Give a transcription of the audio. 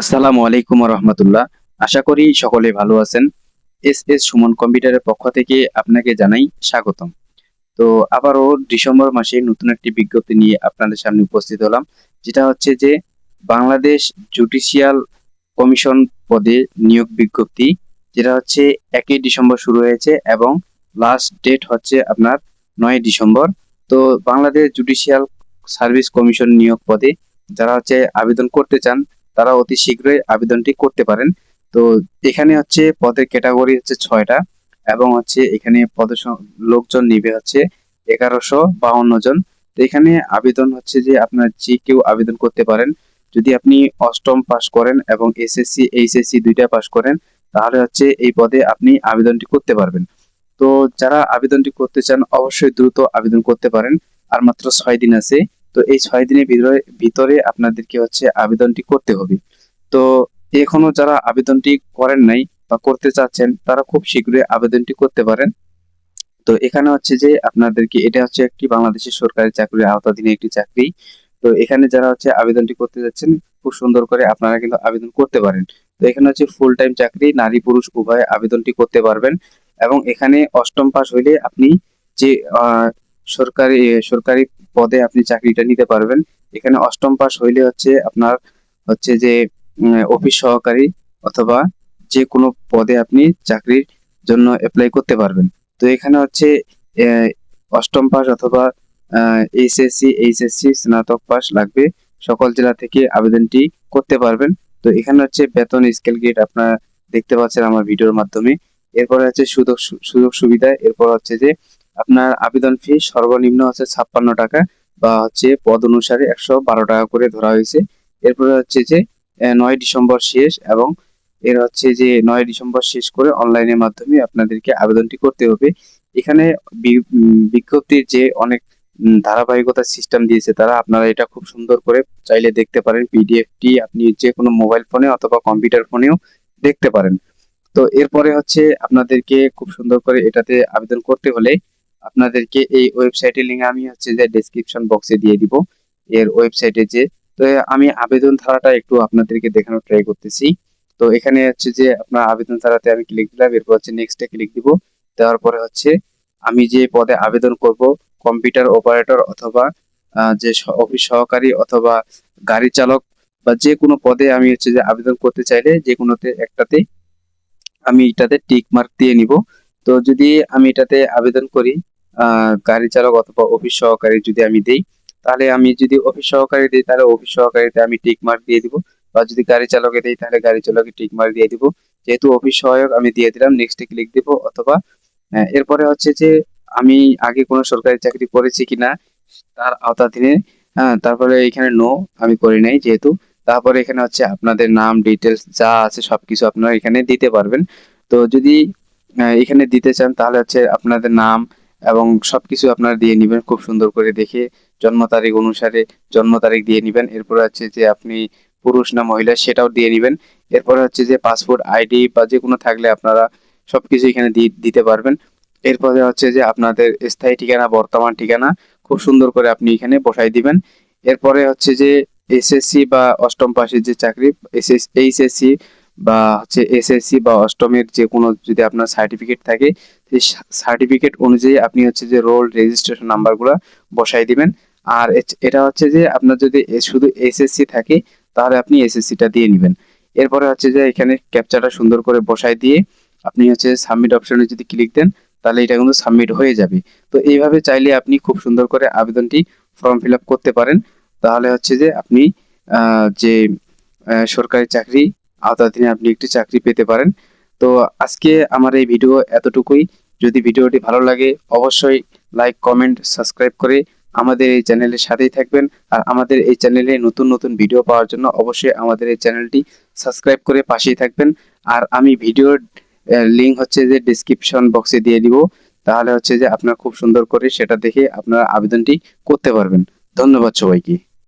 আসসালামু আলাইকুম রহমতুল্লাহ আশা করি সকলে ভালো আছেন। এস এস সুমন কম্পিউটারের পক্ষ থেকে আপনাকে জানাই স্বাগতম। তো আবারও ডিসেম্বর মাসে নতুন একটি বিজ্ঞপ্তি নিয়ে আপনাদের সামনে উপস্থিত হলাম, যেটা হচ্ছে যে বাংলাদেশ জুডিশিয়াল কমিশন পদে নিয়োগ বিজ্ঞপ্তি, যেটা হচ্ছে একই ডিসেম্বর শুরু হয়েছে এবং লাস্ট ডেট হচ্ছে আপনার নয় ডিসেম্বর। তো বাংলাদেশ জুডিশিয়াল সার্ভিস কমিশন নিয়োগ পদে যারা হচ্ছে আবেদন করতে চান তারা অতি শীঘ্রই আবেদনটি করতে পারেন। তো এখানে হচ্ছে পদের ক্যাটাগরি হচ্ছে ছয়টা এবং হচ্ছে এখানে পদ লোকজন নিবে হচ্ছে এগারোশো বাউন্ন জন। তো এখানে আবেদন হচ্ছে যে আপনার যে কেউ আবেদন করতে পারেন, যদি আপনি অষ্টম পাস করেন এবং এসএসসি, এইচএসসি দুইটা পাস করেন, তাহলে হচ্ছে এই পদে আপনি আবেদনটি করতে পারবেন। তো যারা আবেদনটি করতে চান, অবশ্যই দ্রুত আবেদন করতে পারেন। আর মাত্র ছয় দিন আছে। তো এই ছয় দিনের ভিতরে ভিতরে আপনাদেরকে হচ্ছে আবেদনটি করতে হবে। তো এখনও যারা আবেদনটি করেন নাই বা করতে চাচ্ছেন, তারা খুব শীঘ্রই আবেদনটি করতে পারেন। তো এখানে হচ্ছে যে আপনাদেরকে, এটা হচ্ছে একটি বাংলাদেশের সরকারি চাকরির আওতাধীন একটি চাকরি। তো এখানে যারা হচ্ছে আবেদনটি করতে যাচ্ছেন, খুব সুন্দর করে আপনারা কিন্তু আবেদন করতে পারেন। তো এখানে হচ্ছে ফুল টাইম চাকরি, নারী, পুরুষ, উভয় আবেদনটি করতে পারবেন। এবং এখানে অষ্টম পাস হইলে আপনি যে সরকারি সরকারি পদে আপনি চাকরিটা নিতে পারবেন। এখানে অষ্টম পাস হইলে হচ্ছে আপনার হচ্ছে যে অফিস সহকারী অথবা যে কোনো পদে আপনি চাকরির জন্য অ্যাপ্লাই করতে পারবেন। তো এখানে হচ্ছে অষ্টম পাস অথবা এইচএসসি এইচএসসি স্নাতক পাস লাগবে। সকল জেলা থেকে আবেদনটি করতে পারবেন। তো এখানে হচ্ছে বেতন, স্কেল গেট আপনারা দেখতে পাচ্ছেন আমার ভিডিওর মাধ্যমে। এরপরে হচ্ছে সুযোগ সুযোগ সুবিধা, এরপর হচ্ছে যে আপনার আবেদন ফি সর্বনিম্ন হচ্ছে ছাপ্পান্ন টাকা বা হচ্ছে পদ অনুসারে একশো বারো টাকা করে ধরা হয়েছে। এরপরে হচ্ছে যে নয় ডিসেম্বর শেষ এবং এর হচ্ছে যে, নয় ডিসেম্বর শেষ করে অনলাইনের মাধ্যমে আপনাদেরকে আবেদনটি করতে হবে। এখানে বিজ্ঞপ্তির যে অনেক ধারাবাহিকতা সিস্টেম দিয়েছে তারা, আপনারা এটা খুব সুন্দর করে চাইলে দেখতে পারেন। পিডিএফটি আপনি যে কোনো মোবাইল ফোনে অথবা কম্পিউটার ফোনেও দেখতে পারেন। তো এরপরে হচ্ছে আপনাদেরকে খুব সুন্দর করে এটাতে আবেদন করতে হলে আপনাদেরকে এই ওয়েবসাইটের লিঙ্ক আমি হচ্ছে যে ডেসক্রিপশন বক্সে দিয়ে দিব। এর ওয়েবসাইটে যে, তো আমি আবেদন ধারাটা একটু আপনাদেরকে দেখানোর ট্রাই করতেছি। তো এখানে হচ্ছে যে আপনার আবেদন ধারাতে আমি ক্লিক দিলাম, এরপর হচ্ছে নেক্সটে ক্লিক দিব। দেওয়ার পরে হচ্ছে আমি যে পদে আবেদন করব কম্পিউটার অপারেটর অথবা যে অফিস সহকারী অথবা গাড়ি চালক বা যে কোনো পদে আমি হচ্ছে যে আবেদন করতে চাইলে যে কোনোতে একটাতে আমি এটাতে টিক মার্ক দিয়ে নিব। তো যদি আমি এটাতে আবেদন করি গাড়ি চালক অথবা অফিস সহকারী যদি আমি দিই, তাহলে আমি যদি অফিস সহকারী দিই, তাহলে অফিস সহকারীতে আমি টিক মার্ক দিয়ে দিব। বা যদি গাড়ি চালকে দিই, তাহলে গাড়ি চালকে টিক মার্ক দিয়ে দিব। যেহেতু অফিস সহায়ক, আমি দিয়ে দিলাম নেক্সটে ক্লিক দিব অথবা এরপরে হচ্ছে যে, আমি আগে কোনো সরকারি চাকরি করেছি কিনা, তার আওতাধীনে হ্যাঁ তারপরে এখানে নো আমি করি নাই যেহেতু। তারপরে এখানে হচ্ছে আপনাদের নাম ডিটেলস যা আছে সবকিছু আপনারা এখানে দিতে পারবেন। তো যদি এখানে দিতে চান, তাহলে হচ্ছে আপনাদের নাম এবং সবকিছু আপনারা দিয়ে নেবেন, খুব সুন্দর করে দেখে জন্ম তারিখ অনুসারে জন্ম তারিখ দিয়ে নেবেন। এরপরে হচ্ছে যে আপনি পুরুষ না মহিলা সেটাও দিয়ে নেবেন। এরপরে হচ্ছে যে পাসপোর্ট আইডি বা যে কোনো থাকলে আপনারা সবকিছু এখানে দিতে পারবেন। এরপরে হচ্ছে যে আপনাদের স্থায়ী ঠিকানা, বর্তমান ঠিকানা, খুব সুন্দর করে আপনি এখানে বসাই দিবেন। এরপরে হচ্ছে যে এসএসসি বা অষ্টম পাশের যে চাকরি এইচএসসি বা হচ্ছে এসএসসি বা অষ্টমের যে কোনো যদি আপনার সার্টিফিকেট থাকে, সেই সার্টিফিকেট অনুযায়ী আপনি হচ্ছে যে রোল রেজিস্ট্রেশন নাম্বারগুলো বসাই দিবেন। আর এটা হচ্ছে যে আপনার যদি শুধু এসএসসি থাকে, তাহলে আপনি এসএসসিটা দিয়ে নেবেন। এরপরে হচ্ছে যে এখানে ক্যাপচারটা সুন্দর করে বসাই দিয়ে আপনি হচ্ছে সাবমিট অপশনে যদি ক্লিক দেন, তাহলে এটা কিন্তু সাবমিট হয়ে যাবে। তো এইভাবে চাইলে আপনি খুব সুন্দর করে আবেদনটি ফর্ম ফিল করতে পারেন। তাহলে হচ্ছে যে আপনি যে সরকারি চাকরি আওতাধীনে আপনি একটি চাকরি পেতে পারেন। তো আজকে আমার এই ভিডিও এতটুকুই। যদি ভিডিওটি ভালো লাগে, অবশ্যই লাইক, কমেন্ট, সাবস্ক্রাইব করে আমাদের এই চ্যানেলের সাথেই থাকবেন। আর আমাদের এই চ্যানেলে নতুন নতুন ভিডিও পাওয়ার জন্য অবশ্যই আমাদের এই চ্যানেলটি সাবস্ক্রাইব করে পাশেই থাকবেন। আর আমি ভিডিওর লিঙ্ক হচ্ছে যে ডিসক্রিপশন বক্সে দিয়ে দিব। তাহলে হচ্ছে যে আপনার খুব সুন্দর করে সেটা দেখে আপনারা আবেদনটি করতে পারবেন। ধন্যবাদ সবাইকে।